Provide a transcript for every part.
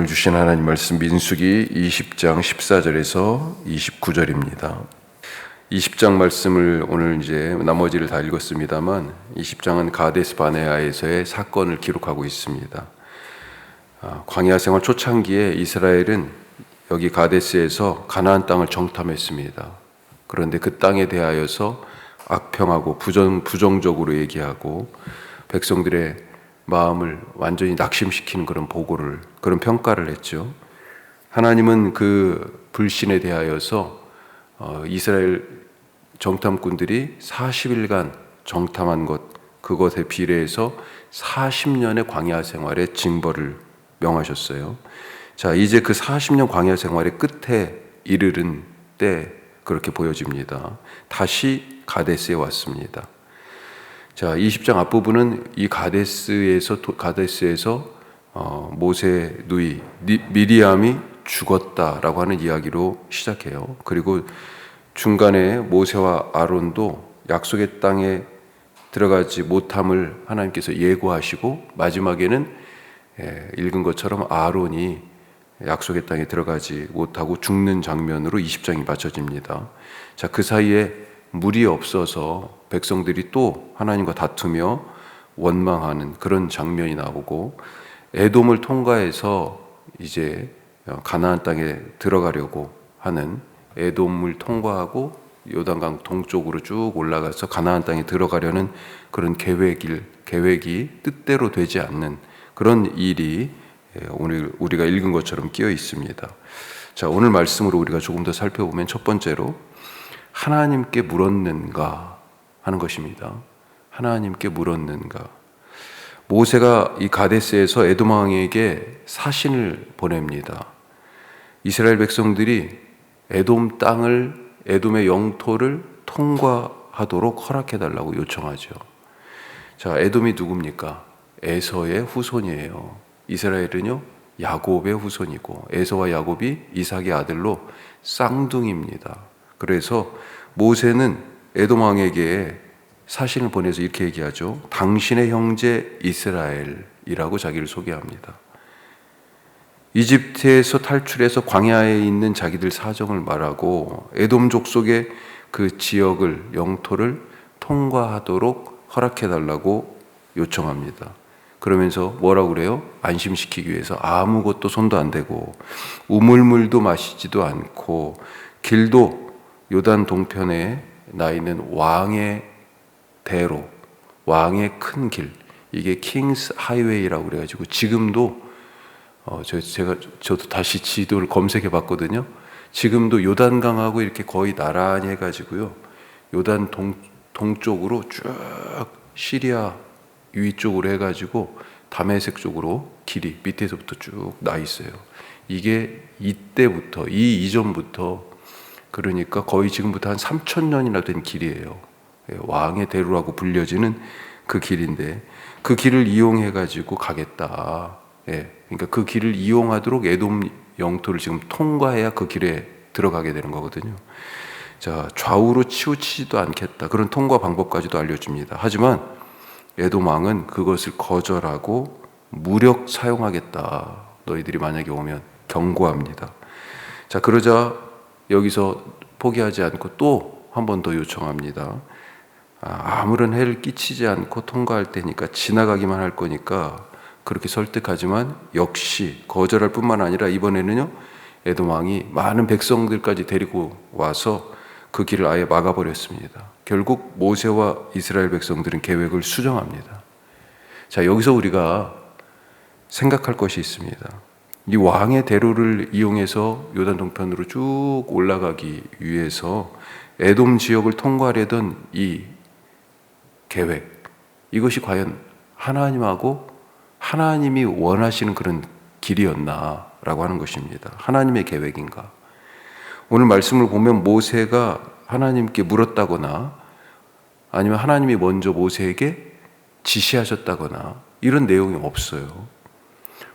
오늘 주신 하나님 말씀 민수기 20장 14절에서 29절입니다. 20장 말씀을 오늘 이제 나머지를 다 읽었습니다만 20장은 가데스 바네아에서의 사건을 기록하고 있습니다. 아, 광야 생활 초창기에 이스라엘은 여기 가데스에서 가나안 땅을 정탐했습니다. 그런데 그 땅에 대하여서 악평하고 부정, 부정적으로 얘기하고 백성들의 마음을 완전히 낙심시키는 그런 보고를 그런 평가를 했죠. 하나님은 그 불신에 대하여서 어, 이스라엘 정탐꾼들이 40일간 정탐한 것 그것에 비례해서 40년의 광야 생활의 징벌을 명하셨어요. 자, 이제 그 40년 광야 생활의 끝에 이르른 때 그렇게 보여집니다. 다시 가데스에 왔습니다. 자, 20장 앞부분은 이 가데스에서 가데스에서 어, 모세 누이 미리암이 죽었다라고 하는 이야기로 시작해요. 그리고 중간에 모세와 아론도 약속의 땅에 들어가지 못함을 하나님께서 예고하시고 마지막에는 예, 읽은 것처럼 아론이 약속의 땅에 들어가지 못하고 죽는 장면으로 20장이 맞춰집니다. 자, 그 사이에 물이 없어서 백성들이 또 하나님과 다투며 원망하는 그런 장면이 나오고 에돔을 통과해서 이제 가나안 땅에 들어가려고 하는 에돔을 통과하고 요단강 동쪽으로 쭉 올라가서 가나안 땅에 들어가려는 그런 계획일 계획이 뜻대로 되지 않는 그런 일이 오늘 우리가 읽은 것처럼 끼어 있습니다. 자, 오늘 말씀으로 우리가 조금 더 살펴보면 첫 번째로 하나님께 물었는가 하는 것입니다. 하나님께 물었는가. 모세가 이 가데스에서 에돔 왕에게 사신을 보냅니다. 이스라엘 백성들이 에돔 땅을 에돔의 영토를 통과하도록 허락해 달라고 요청하죠. 자, 에돔이 누굽니까? 에서의 후손이에요. 이스라엘은요, 야곱의 후손이고 에서와 야곱이 이삭의 아들로 쌍둥이입니다. 그래서 모세는 에돔 왕에게 사신을 보내서 이렇게 얘기하죠. 당신의 형제 이스라엘이라고 자기를 소개합니다. 이집트에서 탈출해서 광야에 있는 자기들 사정을 말하고 에돔 족속의 그 지역을 영토를 통과하도록 허락해 달라고 요청합니다. 그러면서 뭐라고 그래요? 안심시키기 위해서 아무것도 손도 안 대고 우물물도 마시지도 않고 길도 요단 동편에 나 있는 왕의 대로 왕의 큰 길 이게 킹스 하이웨이라고 그래가지고 지금도 어, 저, 제가 저도 다시 지도를 검색해 봤거든요. 지금도 요단강하고 이렇게 거의 나란히 해가지고요. 요단 동, 동쪽으로 쭉 시리아 위쪽으로 해가지고 담에색 쪽으로 길이 밑에서부터 쭉 나 있어요. 이게 이때부터 이 이전부터 그러니까 거의 지금부터 한 3천 년이나 된 길이에요. 예, 왕의 대로라고 불려지는 그 길인데 그 길을 이용해 가지고 가겠다. 예, 그러니까 그 길을 이용하도록 에돔 영토를 지금 통과해야 그 길에 들어가게 되는 거거든요. 자 좌우로 치우치지도 않겠다. 그런 통과 방법까지도 알려줍니다. 하지만 에돔 왕은 그것을 거절하고 무력 사용하겠다. 너희들이 만약에 오면 경고합니다. 자, 그러자 여기서 포기하지 않고 또 한 번 더 요청합니다. 아, 아무런 해를 끼치지 않고 통과할 테니까 지나가기만 할 거니까 그렇게 설득하지만 역시 거절할 뿐만 아니라 이번에는요 에돔 왕이 많은 백성들까지 데리고 와서 그 길을 아예 막아버렸습니다. 결국 모세와 이스라엘 백성들은 계획을 수정합니다. 자, 여기서 우리가 생각할 것이 있습니다. 이 왕의 대로를 이용해서 요단 동편으로 쭉 올라가기 위해서 에돔 지역을 통과하려던 이 계획, 이것이 과연 하나님하고 하나님이 원하시는 그런 길이었나라고 하는 것입니다. 하나님의 계획인가? 오늘 말씀을 보면 모세가 하나님께 물었다거나 아니면 하나님이 먼저 모세에게 지시하셨다거나 이런 내용이 없어요.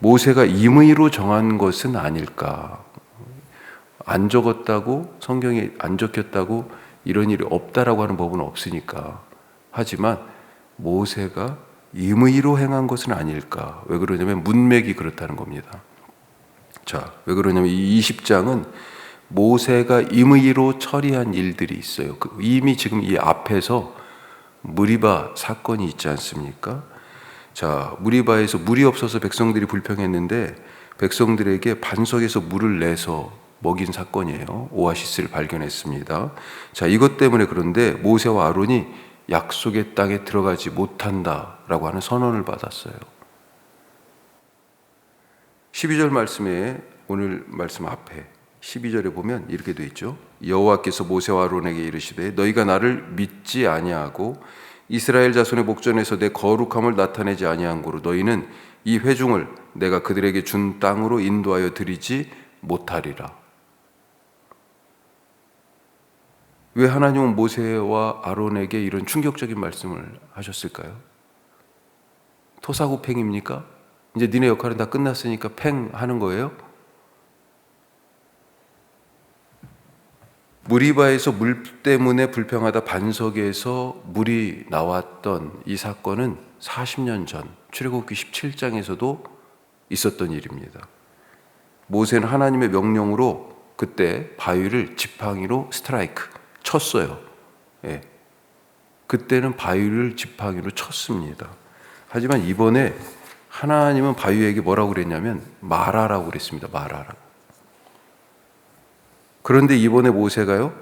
모세가 임의로 정한 것은 아닐까. 안 적었다고 성경에 안 적혔다고 이런 일이 없다라고 하는 법은 없으니까. 하지만 모세가 임의로 행한 것은 아닐까. 왜 그러냐면 문맥이 그렇다는 겁니다. 자, 왜 그러냐면 이 20장은 모세가 임의로 처리한 일들이 있어요. 그 이미 지금 이 앞에서 무리바 사건이 있지 않습니까? 자, 무리바에서 물이 없어서 백성들이 불평했는데 백성들에게 반석에서 물을 내서 먹인 사건이에요. 오아시스를 발견했습니다. 자, 이것 때문에 그런데 모세와 아론이 약속의 땅에 들어가지 못한다라고 하는 선언을 받았어요. 12절 말씀에 오늘 말씀 앞에 12절에 보면 이렇게 돼 있죠. 여호와께서 모세와 아론에게 이르시되 너희가 나를 믿지 아니하고 이스라엘 자손의 목전에서 내 거룩함을 나타내지 아니한 고로 너희는 이 회중을 내가 그들에게 준 땅으로 인도하여 드리지 못하리라. 왜 하나님은 모세와 아론에게 이런 충격적인 말씀을 하셨을까요? 토사구팽입니까? 이제 니네 역할은 다 끝났으니까 팽 하는 거예요? 무리바에서 물 때문에 불평하다 반석에서 물이 나왔던 이 사건은 40년 전 출애굽기 17장에서도 있었던 일입니다. 모세는 하나님의 명령으로 그때 바위를 지팡이로 스트라이크 쳤어요. 예. 그때는 바위를 지팡이로 쳤습니다. 하지만 이번에 하나님은 바위에게 뭐라고 그랬냐면 말하라고 그랬습니다. 말하라고. 그런데 이번에 모세가요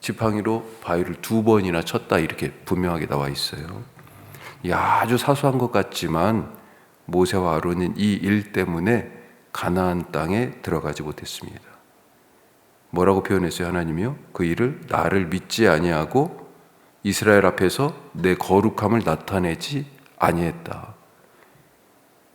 지팡이로 바위를 두 번이나 쳤다 이렇게 분명하게 나와 있어요. 아주 사소한 것 같지만 모세와 아론은 이 일 때문에 가나안 땅에 들어가지 못했습니다. 뭐라고 표현했어요 하나님이요? 그 일을 나를 믿지 아니하고 이스라엘 앞에서 내 거룩함을 나타내지 아니했다.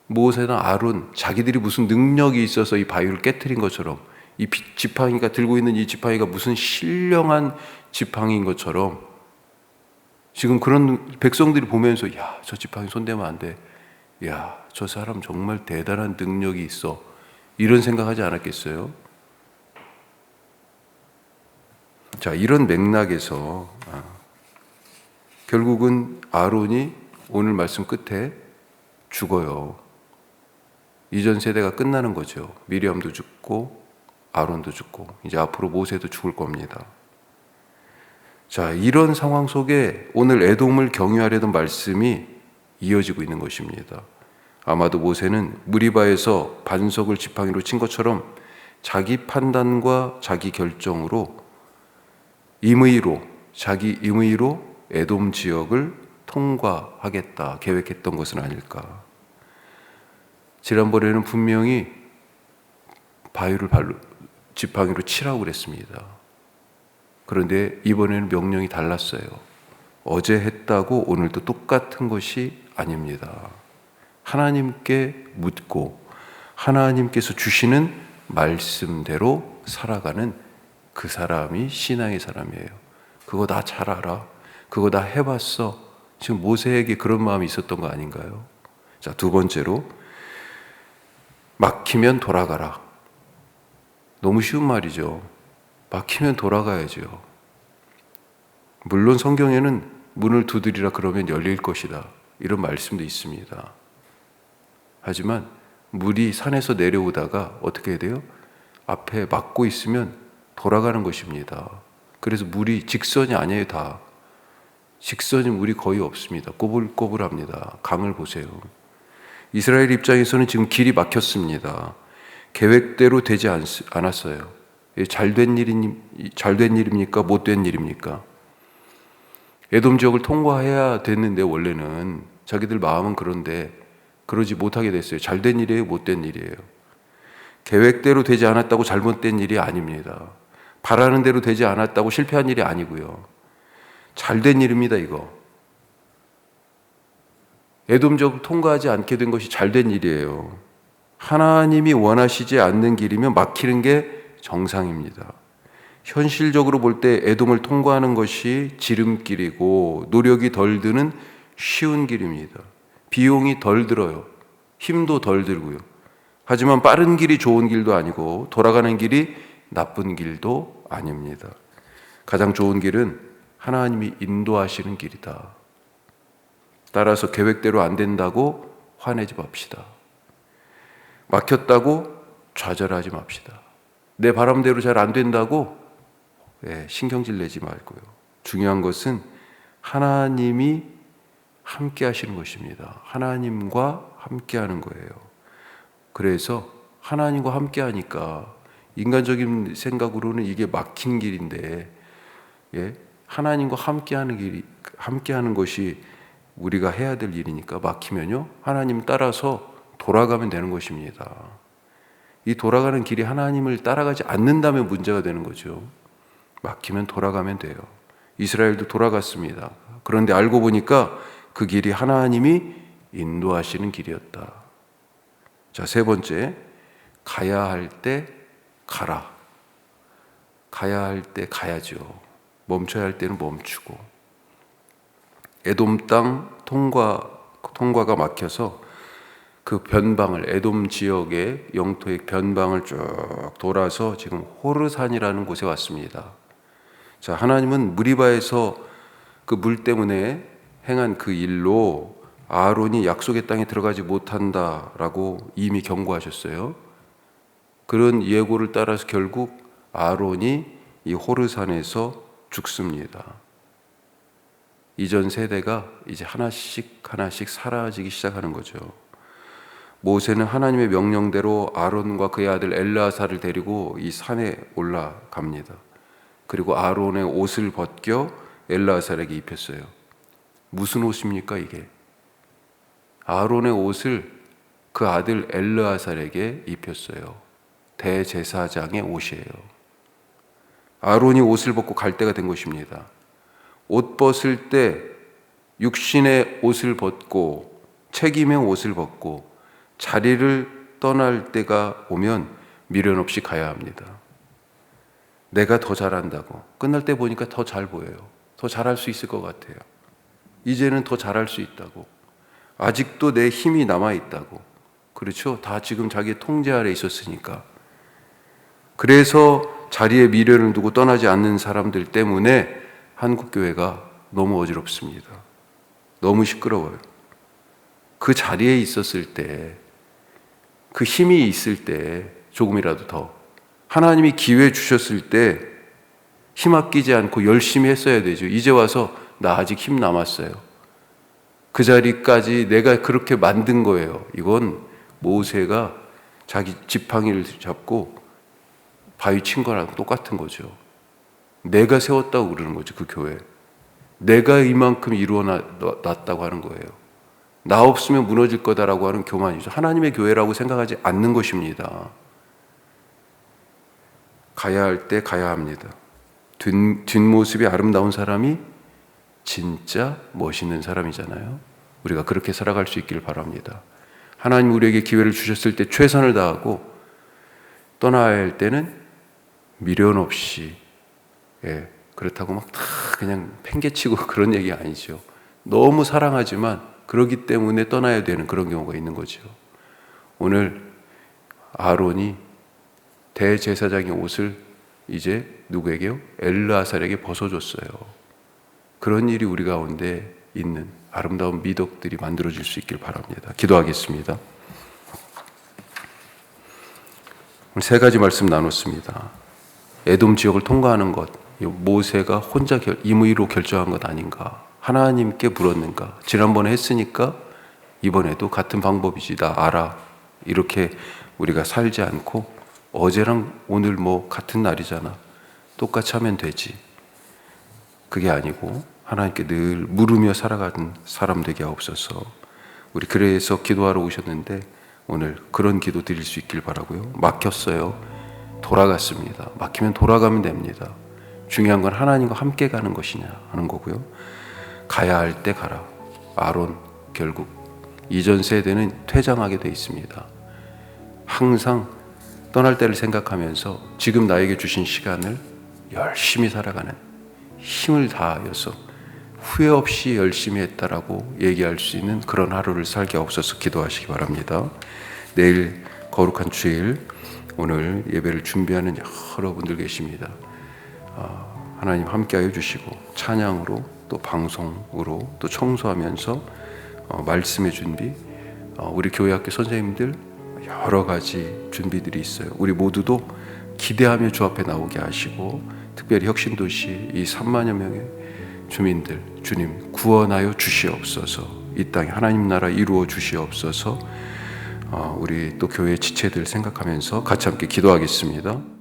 모세나 아론 자기들이 무슨 능력이 있어서 이 바위를 깨뜨린 것처럼 이 지팡이가 들고 있는 이 지팡이가 무슨 신령한 지팡이인 것처럼 지금 그런 백성들이 보면서 야, 저 지팡이 손대면 안 돼. 야, 저 사람 정말 대단한 능력이 있어. 이런 생각하지 않았겠어요? 자, 이런 맥락에서 아, 결국은 아론이 오늘 말씀 끝에 죽어요. 이전 세대가 끝나는 거죠. 미리암도 죽고 아론도 죽고 이제 앞으로 모세도 죽을 겁니다. 자, 이런 상황 속에 오늘 애돔을 경유하려던 말씀이 이어지고 있는 것입니다. 아마도 모세는 무리바에서 반석을 지팡이로 친 것처럼 자기 판단과 자기 결정으로 임의로 자기 임의로 애돔 지역을 통과하겠다 계획했던 것은 아닐까. 지난번에는 분명히 바위를 발로 지팡이로 치라고 그랬습니다. 그런데 이번에는 명령이 달랐어요. 어제 했다고 오늘도 똑같은 것이 아닙니다. 하나님께 묻고 하나님께서 주시는 말씀대로 살아가는 그 사람이 신앙의 사람이에요. 그거 나 잘 알아. 그거 나 해봤어. 지금 모세에게 그런 마음이 있었던 거 아닌가요? 자, 두 번째로, 막히면 돌아가라. 너무 쉬운 말이죠. 막히면 돌아가야죠. 물론 성경에는 문을 두드리라 그러면 열릴 것이다. 이런 말씀도 있습니다. 하지만 물이 산에서 내려오다가 어떻게 돼요? 앞에 막고 있으면 돌아가는 것입니다. 그래서 물이 직선이 아니에요, 다. 직선이 물이 거의 없습니다. 꼬불꼬불합니다. 강을 보세요. 이스라엘 입장에서는 지금 길이 막혔습니다. 계획대로 되지 않, 않았어요. 잘된 일이 잘된 일입니까? 못된 일입니까? 에돔 지역을 통과해야 됐는데 원래는 자기들 마음은 그런데 그러지 못하게 됐어요. 잘된 일이에요, 못된 일이에요. 계획대로 되지 않았다고 잘못된 일이 아닙니다. 바라는 대로 되지 않았다고 실패한 일이 아니고요. 잘된 일입니다, 이거. 애돔적 통과하지 않게 된 것이 잘된 일이에요. 하나님이 원하시지 않는 길이면 막히는 게 정상입니다. 현실적으로 볼 때 애돔을 통과하는 것이 지름길이고 노력이 덜 드는 쉬운 길입니다. 비용이 덜 들어요. 힘도 덜 들고요. 하지만 빠른 길이 좋은 길도 아니고 돌아가는 길이 나쁜 길도 아닙니다. 가장 좋은 길은 하나님이 인도하시는 길이다. 따라서 계획대로 안 된다고 화내지 맙시다. 막혔다고 좌절하지 맙시다. 내 바람대로 잘 안 된다고 예, 신경질 내지 말고요. 중요한 것은 하나님이 함께 하시는 것입니다. 하나님과 함께 하는 거예요. 그래서 하나님과 함께 하니까 인간적인 생각으로는 이게 막힌 길인데 예? 하나님과 함께 하는 길이 함께 하는 것이 우리가 해야 될 일이니까 막히면요. 하나님 따라서 돌아가면 되는 것입니다. 이 돌아가는 길이 하나님을 따라가지 않는다면 문제가 되는 거죠. 막히면 돌아가면 돼요. 이스라엘도 돌아갔습니다. 그런데 알고 보니까 그 길이 하나님이 인도하시는 길이었다. 자, 세 번째. 가야 할 때 가라. 가야 할 때 가야죠. 멈춰야 할 때는 멈추고. 에돔 땅 통과 통과가 막혀서 그 변방을 에돔 지역의 영토의 변방을 쭉 돌아서 지금 호르산이라는 곳에 왔습니다. 자, 하나님은 무리바에서 그 물 때문에 행한 그 일로 아론이 약속의 땅에 들어가지 못한다라고 이미 경고하셨어요. 그런 예고를 따라서 결국 아론이 이 호르산에서 죽습니다. 이전 세대가 이제 하나씩 하나씩 사라지기 시작하는 거죠. 모세는 하나님의 명령대로 아론과 그의 아들 엘라사를 데리고 이 산에 올라갑니다. 그리고 아론의 옷을 벗겨 엘라살에게 입혔어요. 무슨 옷입니까 이게? 아론의 옷을 그 아들 엘르아살에게 입혔어요. 대제사장의 옷이에요. 아론이 옷을 벗고 갈 때가 된 것입니다. 옷 벗을 때 육신의 옷을 벗고 책임의 옷을 벗고 자리를 떠날 때가 오면 미련 없이 가야 합니다. 내가 더 잘한다고 끝날 때 보니까 더 잘 보여요. 더 잘할 수 있을 것 같아요. 이제는 더 잘할 수 있다고. 아직도 내 힘이 남아 있다고. 그렇죠? 다 지금 자기 통제 아래 있었으니까. 그래서 자리에 미련을 두고 떠나지 않는 사람들 때문에 한국 교회가 너무 어지럽습니다. 너무 시끄러워요. 그 자리에 있었을 때, 그 힘이 있을 때 조금이라도 더 하나님이 기회 주셨을 때 힘 아끼지 않고 열심히 했어야 되죠. 이제 와서 나 아직 힘 남았어요. 그 자리까지 내가 그렇게 만든 거예요. 이건 모세가 자기 지팡이를 잡고 바위 친 거랑 똑같은 거죠. 내가 세웠다고 그러는 거죠. 그 교회. 내가 이만큼 이루어 놨다고 하는 거예요. 나 없으면 무너질 거다라고 하는 교만이죠. 하나님의 교회라고 생각하지 않는 것입니다. 가야 할 때 가야 합니다. 뒷, 뒷모습이 아름다운 사람이 진짜 멋있는 사람이잖아요. 우리가 그렇게 살아갈 수 있기를 바랍니다. 하나님 우리에게 기회를 주셨을 때 최선을 다하고 떠나야 할 때는 미련 없이 예, 그렇다고 막 다 그냥 팽개치고 그런 얘기 아니죠. 너무 사랑하지만 그러기 때문에 떠나야 되는 그런 경우가 있는 거죠. 오늘 아론이 대제사장의 옷을 이제 누구에게요? 엘르아살에게 벗어줬어요. 그런 일이 우리 가운데 있는 아름다운 미덕들이 만들어질 수 있길 바랍니다. 기도하겠습니다. 세 가지 말씀 나눴습니다. 에돔 지역을 통과하는 것, 모세가 혼자 결, 임의로 결정한 것 아닌가? 하나님께 물었는가? 지난번에 했으니까 이번에도 같은 방법이지, 나 알아. 이렇게 우리가 살지 않고 어제랑 오늘 뭐 같은 날이잖아. 똑같이 하면 되지. 그게 아니고 하나님께 늘 물으며 살아가는 사람 되게 하옵소서. 우리 그래서 기도하러 오셨는데 오늘 그런 기도 드릴 수 있길 바라고요. 막혔어요. 돌아갔습니다. 막히면 돌아가면 됩니다. 중요한 건 하나님과 함께 가는 것이냐 하는 거고요. 가야 할 때 가라. 아론 결국 이전 세대는 퇴장하게 돼 있습니다. 항상 떠날 때를 생각하면서 지금 나에게 주신 시간을 열심히 살아가는 힘을 다하여서 후회 없이 열심히 했다라고 얘기할 수 있는 그런 하루를 살게 없어서 기도하시기 바랍니다. 내일 거룩한 주일 오늘 예배를 준비하는 여러분들 계십니다. 아, 하나님 함께하여 주시고 찬양으로 또 방송으로 또 청소하면서 어, 말씀의 준비 어, 우리 교회 학교 선생님들 여러 가지 준비들이 있어요. 우리 모두도 기대하며 주 앞에 나오게 하시고 특별히 혁신도시 이 3만여 명의 주민들 주님 구원하여 주시옵소서 이 땅에 하나님 나라 이루어 주시옵소서 어, 우리 또 교회 지체들 생각하면서 같이 함께 기도하겠습니다.